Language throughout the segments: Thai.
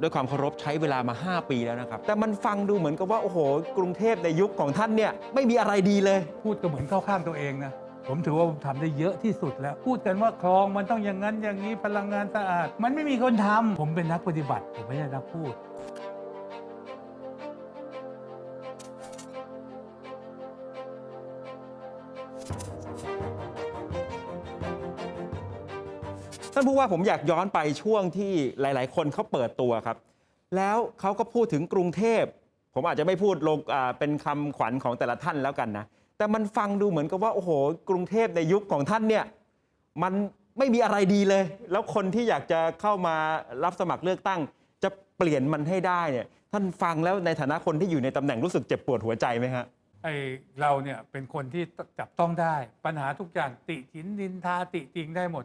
ด้วยความเคารพใช้เวลามา 5 ปีแล้วนะครับ แต่มันฟังดูเหมือนกับว่า โอ้โห กรุงเทพในยุคของท่านเนี่ย ไม่มีอะไรดีเลย พูดก็เหมือนเข้าข้างตัวเองนะ ผมถือว่าผมทำได้เยอะที่สุดแล้ว พูดกันว่าคลองมันต้องอย่างนั้นอย่างนี้พลังงานสะอาด มันไม่มีคนทำผมเป็นนักปฏิบัติ ผมไม่ใช่นักพูด ท่านผู้ว่าผมอยากย้อนไปช่วงที่หลาย ๆ คนเขาเปิดตัวครับ แล้วเขาก็พูดถึงกรุงเทพ ผมอาจจะไม่พูดลงอ่าเป็นคำขวัญของแต่ละท่านแล้วกันนะ แต่มันฟังดูเหมือนกับว่า โอ้โห กรุงเทพในยุคของท่านเนี่ย มันไม่มีอะไรดีเลย แล้วคนที่อยากจะเข้ามารับสมัครเลือกตั้ง จะเปลี่ยนมันให้ได้เนี่ย ท่านฟังแล้วในฐานะคนที่อยู่ในตำแหน่งรู้สึกเจ็บปวดหัวใจไหมฮะ ไอเราเนี่ยเป็นคนที่จับต้องได้ปัญหาทุกอย่างติฉินดินทาติจิงได้หมด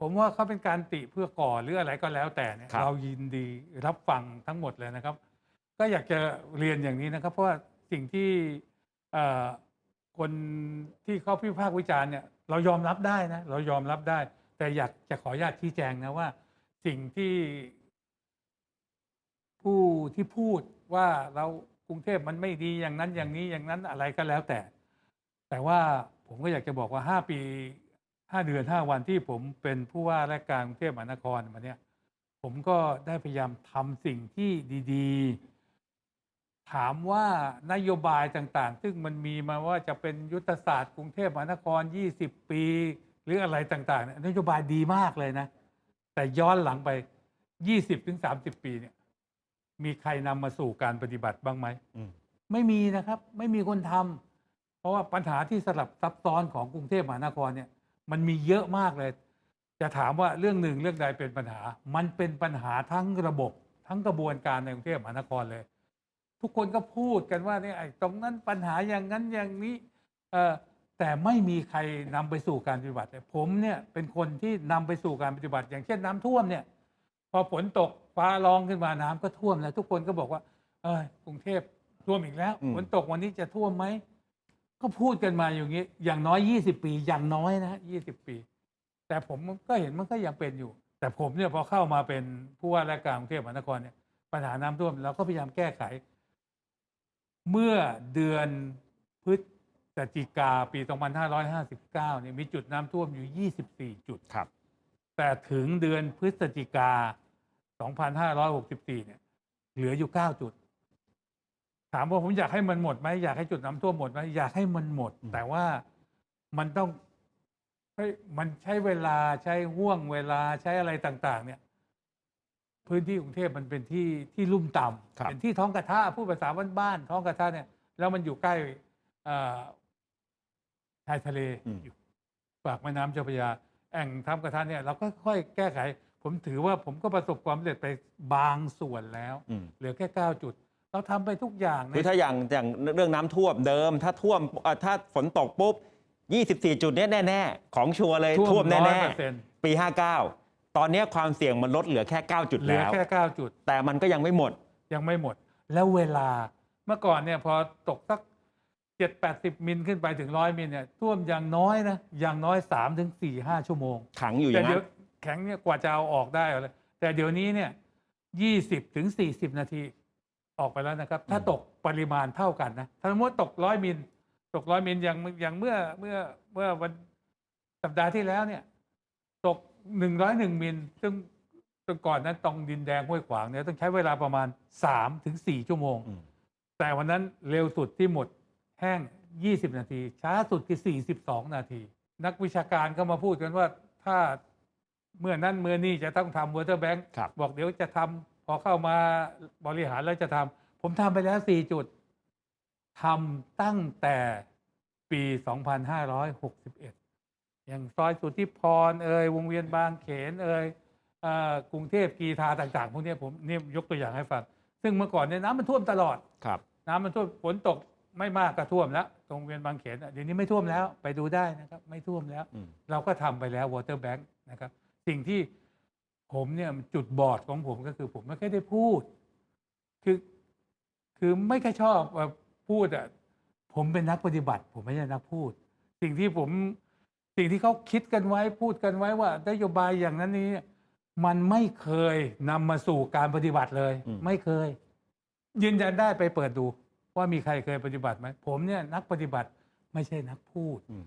ผมว่าเขาเป็นการติเพื่อก่อหรืออะไรก็แล้วแต่เนี่ยครับ เรายินดีรับฟังทั้งหมดเลยนะครับ ก็อยากจะเรียนอย่างนี้นะครับ เพราะว่าสิ่งที่เอ่อคนที่เขาพิพากษ์วิจารณ์เนี่ยเรายอมรับได้นะเรายอมรับได้ แต่อยากจะขออนุญาตชี้แจงนะว่า สิ่งที่ผู้ที่พูดว่าเรากรุงเทพมันไม่ดีอย่างนั้นอย่างนี้อย่างนั้นอะไรก็แล้วแต่ แต่ว่าผมก็อยากจะบอกว่าห้าปี ห้าเดือนห้าวันที่ผมเป็นผู้ว่าราชการกรุงเทพมหานครมาเนี่ยผมก็ได้พยายามทำสิ่งที่ดีๆ ถามว่านโยบายต่างๆ ซึ่งมันมีมาว่าจะเป็นยุทธศาสตร์กรุงเทพมหานคร 20 ปี หรืออะไรต่างๆเนี่ยนโยบายดีมากเลยนะ แต่ย้อนหลังไป 20-30 ปีเนี่ย มีใครนำมาสู่การปฏิบัติบ้างไหมอืมไม่มีนะครับ ไม่มีคนทำเพราะว่าปัญหาที่สลับซับซ้อนของกรุงเทพมหานครเนี่ย มันมีเยอะมากเลย จะถามว่าเรื่องหนึ่งเรื่องใดเป็นปัญหา มันเป็นปัญหาทั้งระบบ ทั้งกระบวนการในกรุงเทพมหานครเลย ทุกคนก็พูดกันว่าเนี่ยไอ้ตรงนั้นปัญหาอย่างนั้นอย่างนี้เออแต่ไม่มีใครนำไปสู่การปฏิบัติเลยผมเนี่ยเป็นคนที่นำไปสู่การปฏิบัติ อย่างเช่นน้ำท่วมเนี่ย พอฝนตกฟ้าร้องขึ้นมาน้ำก็ท่วมแล้วทุกคนก็บอกว่า เออกรุงเทพท่วมอีกแล้วอืมฝนตกวันนี้จะท่วมไหม ก็พูดกันมาอย่างนี้ อย่างน้อย20ปีอย่างน้อยนะ20ปี แต่ผมก็เห็นมันก็ยังเป็นอยู่ แต่ผมเนี่ยพอเข้ามาเป็นผู้ว่าราชการกรุงเทพมหานครเนี่ยปัญหาน้ำท่วมเราก็พยายามแก้ไข เมื่อเดือนพฤศจิกาปี 2559 เนี่ยมีจุดน้ำท่วมอยู่ 24 จุดครับ แต่ถึงเดือนพฤศจิกา 2564 เนี่ย เหลืออยู่ 9 จุด ถามว่าผมอยากให้มันหมดไหมอยากให้จุดน้ำท่วมหมดไหมอยากให้มันหมดอืมแต่ว่ามันต้องเฮ้ยมันใช้เวลาใช้ห่วงเวลาใช้อะไรต่าง ๆ เนี่ย พื้นที่กรุงเทพมันเป็นที่ที่ลุ่มต่ครับำเป็นที่ท้องกระทะพูดภาษาบ้านๆท้องกระทะเนี่ย แล้วมันอยู่ใกล้เอ่อชายทะเลอืมอยู่ปากแม่น้ำเจ้าพระยา แอ่งทำกระทะเนี่ยเราก็ค่อยแก้ไข ผมถือว่าผมก็ประสบความสำเร็จไปบางส่วนแล้วอืมเหลือแค่9จุด เราทำไปทุกอย่างคือในถ้าอย่างอย่างเรื่องน้ำท่วมเดิม ถ้าท่วมเอ่อถ้าฝนตกปุ๊บ 24 จุดเนี้ยแน่ๆ ของชัวร์เลยท่วมแน่100%ๆปี 59 ตอนเนี้ยความเสี่ยงมันลดเหลือแค่ 9 จุดเหลือแล้ว แค่9จุด แต่มันก็ยังไม่หมด ยังไม่หมด แล้วเวลาเมื่อก่อนเนี่ยพอตกสักเจ็ดแปดสิบมิลขึ้นไปถึงร้อยมิลเนี่ยท่วมอย่างน้อยนะอย่างน้อยสามถึงสี่ห้าชั่วโมง ขังอยู่อแต่ย่างเดี๋นั้ยวน แข็งเนี่ยกว่าจะเอาออกได้เอาเลยแต่เดี๋ยวนี้เนี่ยยี่สิบถึงสี่สิบนาที ออกไปแล้วนะครับ ถ้าอืมตกปริมาณเท่ากันนะถ้าสมมติตกร้อยมิลตกร้อยมิลอย่างอย่างเมื่อเมื่อเมื่อวันสัปดาห์ที่แล้วเนี่ย ตกหนึ่งร้อยหนึ่งมิลซึ่งซึ่งก่อนนั้นตรงดินแดงห้วยขวางเนี่ยต้องใช้เวลาประมาณสามถึงสี่ชั่วโมงอืมแต่วันนั้นเร็วสุดที่หมดแห้ง20นาที ช้าสุดคือ42นาที นักวิชาการก็มาพูดกันว่าถ้าเมื่อนั้นเมื่อนี้จะต้องทำวอเตอร์แบงค์ครับบอกเดี๋ยวจะทำพ อเข้ามาบริหารแล้วจะทำผมทำไปแล้ว4จุดทำตั้งแต่ปี 2561 อย่างซอยสุทธิพรเอ่ยวงเวียนบางเขนเอ่ยเอ่อกรุงเทพกีทาต่าง ๆ พวกเนี้ยผมนี่ยกตัวอย่างให้ฟัง ซึ่งเมื่อก่อนเนี่ยน้ำมันท่วมตลอดครับ น้ำมันท่วมฝนตกไม่มากก็ท่วมแล้ว ตรงเวียนบางเขนอะเดี๋ยวนี้ไม่ท่วมแล้วไปดูได้นะครับ ไม่ท่วมแล้วอืมเราก็ทำไปแล้ว water bank นะครับ สิ่งที่ ผมเนี่ยจุดบอดของผมก็คือผมไม่ค่อยได้พูด คือคือไม่ค่อยชอบเอ่อพูดอะผมเป็นนักปฏิบัติ ผมไม่ใช่นักพูด สิ่งที่ผมสิ่งที่เขาคิดกันไว้พูดกันไว้ว่านโยบายอย่างนั้นนี้เนี่ยมันไม่เคยนำมาสู่การปฏิบัติเลยอืมไม่เคย ยืนยันได้ไปเปิดดู ว่ามีใครเคยปฏิบัติไหมผมเนี่ยนักปฏิบัติไม่ใช่นักพูดอืม